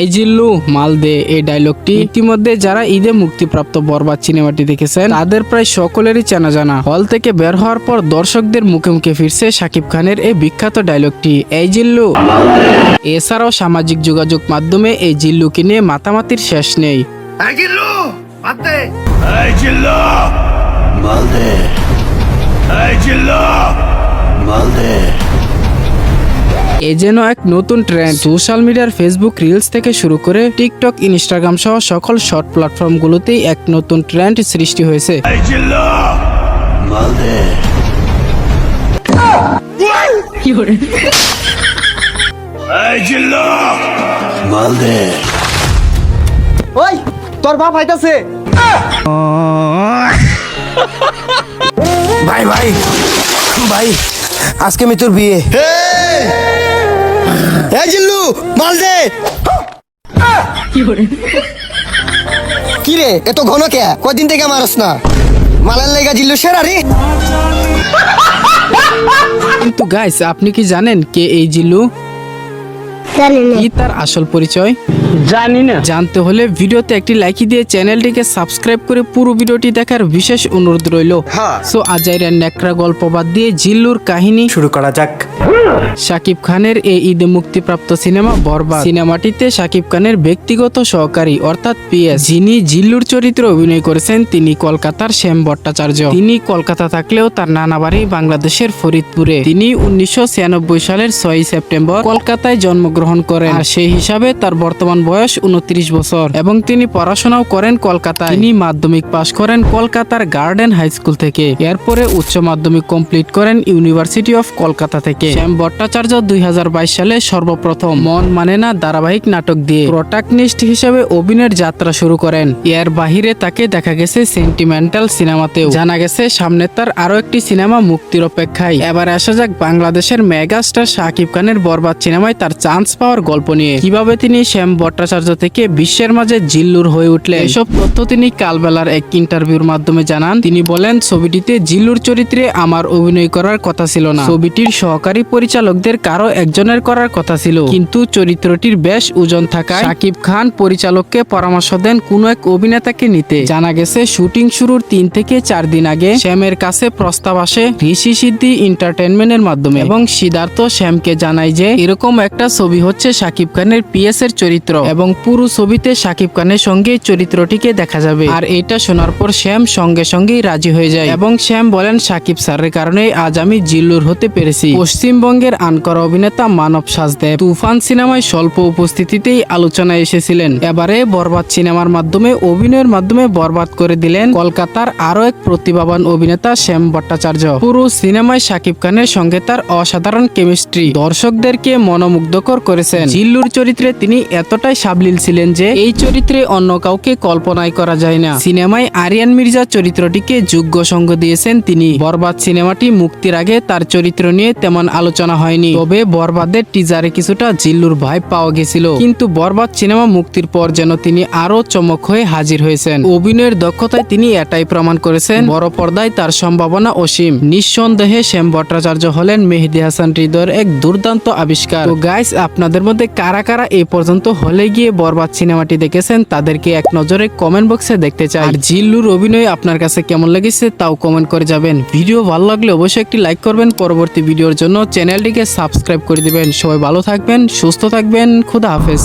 এই জিল্লু মাল দে এই ডায়লগটি ইতিমধ্যে যারা ঈদে মুক্তিপ্রাপ্ত বরবাদ সিনেমাটি দেখেছেন তাদের প্রায় সকলেরই চেনা জানা হল থেকে বের হওয়ার পর দর্শকদের মুখে মুখে ফিরছে শাকিব খানের এই বিখ্যাত ডায়লগটি। এই জিল্লু। এছাড়াও সামাজিক যোগাযোগ মাধ্যমে এই জিল্লুকে নিয়ে মাতামাতির শেষ নেই। এই জিল্লু বাদ দে এই জিল্লু। মাল দে এই জিল্লু। মাল দে এ যেন এক নতুন ট্রেন্ড সোশ্যাল মিডিয়ার ফেসবুক রিলস থেকে শুরু করে টিকটক ইনস্টাগ্রাম সহ সকল শর্ট প্ল্যাটফর্মগুলোতেই এক নতুন ট্রেন্ড সৃষ্টি হয়েছে। ওই তোর বাপ আইতাছে। ভাই ভাই ভাই আজকে আমি তোর বিয়ে। এই জিল্লু মাল দে। কি রে এত ঘন কে? কদিন থেকে মারস না? মালার লেগা জিল্লু সেরা রে। কিন্তু গাইস আপনি কি জানেন কে এই জিল্লু? কি তার আসল পরিচয়? জানি না। জানতে হলে ভিডিওতে একটি লাইক দিয়ে চ্যানেলটিকে সাবস্ক্রাইব করে পুরো ভিডিওটি দেখার বিশেষ অনুরোধ রইল। সো আজাইরের নেকড়া গল্প বাদ দিয়ে জিল্লুর কাহিনী শুরু করা যাক। শাকিব খানের এই ঈদে মুক্তিপ্রাপ্ত সিনেমা বরবাদ। সিনেমাটিতে শাকিব খানের ব্যক্তিগত সহকারী, অর্থাৎ পিএস যিনি জিল্লুর চরিত্রে অভিনয় করেছেন, তিনি কলকাতার শ্যাম ভট্টাচার্য। তিনি কলকাতা থাকলেও তার নানা বাড়ি বাংলাদেশের ফরিদপুরে। তিনি উনিশশো সালের ছয়ই সেপ্টেম্বর কলকাতায় জন্মগ্রহণ করেন। আর সেই হিসাবে তার বর্তমান বয়স উনত্রিশ বছর। এবং তিনি পড়াশোনাও করেন কলকাতায়। তিনি মাধ্যমিক পাশ করেন কলকাতার গার্ডেন হাই স্কুল থেকে। এরপরে উচ্চ মাধ্যমিক কমপ্লিট করেন ইউনিভার্সিটি অফ কলকাতা থেকে। শ্যাম ভট্টাচার্য দুই হাজার বাইশ সালে সর্বপ্রথম মন মানে না ধারাবাহিক নাটক দিয়ে প্রোটাগনিস্ট হিসেবে অভিনয়ের যাত্রা শুরু করেন। এর বাহিরে তাকে দেখা গেছে সেন্টিমেন্টাল সিনেমাতেও। জানা গেছে সামনে তার আরও একটি সিনেমা মুক্তির অপেক্ষায়। এবার আসা যাক বাংলাদেশের মেগা স্টার শাকিব খানের বরবাদ সিনেমায় তার চান্স পাওয়ার গল্প নিয়ে। কীভাবে তিনি শ্যাম ভট্টাচার্য থেকে বিশ্বের মাঝে জিল্লুর হয়ে উঠলেন? এসব তথ্য তিনি কালবেলার এক ইন্টারভিউর মাধ্যমে জানান। তিনি বলেন, ছবিটিতে জিল্লুর চরিত্রে আমার অভিনয় করার কথা ছিল না। ছবিটির সহকারী পরিচালকদের কারও একজনের করার কথা ছিল। কিন্তু চরিত্রটির বেশ ওজন থাকায় শাকিব খান পরিচালককে পরামর্শ দেন কোনো এক অভিনেতাকে নিতে। জানা গেছে, শুটিং শুরুর তিন থেকে চার দিন আগে শ্যামের কাছে প্রস্তাব আসে ঋষি সিদ্ধি এন্টারটেনমেন্টের মাধ্যমে এবং সিদ্ধার্থ শ্যামকে জানায় যে, এরকম একটা ছবি হচ্ছে শাকিব খানের পিএস এর চরিত্র এবং পুরো ছবিতে শাকিব খানের সঙ্গে চরিত্রটিকে দেখা যাবে। আর এটা শোনার পর শ্যাম সঙ্গে সঙ্গেই রাজি হয়ে যায় এবং শ্যাম বলেন শাকিব স্যারের কারণে আজ আমি জিল্লুর হতে পেরেছি। পশ্চিমবঙ্গের আনকরা অভিনেতা মানব সাজদেব তুফান সিনেমায় স্বল্প উপস্থিতিতেই আলোচনায় এসেছিলেন। এবারে বরবাদ সিনেমার মাধ্যমে, অভিনয়ের মাধ্যমে বরবাদ করে দিলেন কলকাতার আরও এক প্রতিভাবান অভিনেতা শ্যাম ভট্টাচার্য। পুরো সিনেমায় শাকিব খানের সঙ্গে তার অসাধারণ কেমিস্ট্রি। দর্শকদেরকে মনোমুগ্ধকর করেছেন। জিল্লুর চরিত্রে তিনি এতটাই সাবলীল ছিলেন যে, এই চরিত্রে অন্য কাউকে কল্পনাই করা যায় না। সিনেমায় আরিয়ান মির্জা চরিত্রটিকে যোগ্য সঙ্গ দিয়েছেন তিনি। বরবাদ সিনেমাটি মুক্তির আগে তার চরিত্র নিয়ে তেমন আলোচনা হয়নি। তবে বরবাদের টিজারে কিছুটা জিল্লুর ভাই পাওয়া গেছিল। কিন্তু বরবাদ সিনেমা মুক্তির পর যেন তিনি আরও চমক হয়ে হাজির হয়েছেন। অভিনয়ের দক্ষতায় তিনি এটাই প্রমাণ করেছেন। বড় পর্দায় তার সম্ভাবনা অসীম। নিঃসন্দেহে শ্যাম ভট্টাচার্য হলেন মেহেদি হাসান হৃদয়ের এক দুর্দান্ত আবিষ্কার। তো গাইস আপনাদের মধ্যে কারা কারা এই পর্যন্ত হলে গিয়ে বরবাদ সিনেমাটি দেখেছেন, তাদেরকে এক নজরে কমেন্ট বক্সে দেখতে চাই। আর জিল্লুর অভিনয় আপনার কাছে কেমন লেগেছে, তাও কমেন্ট করে যাবেন। ভিডিও ভালো লাগলে অবশ্যই একটি লাইক করবেন। পরবর্তী ভিডিওর জন্য চ্যানেলটিকে সাবস্ক্রাইব করে দিবেন। সবাই ভালো থাকবেন সুস্থ থাকবেন। খুদা হাফেজ।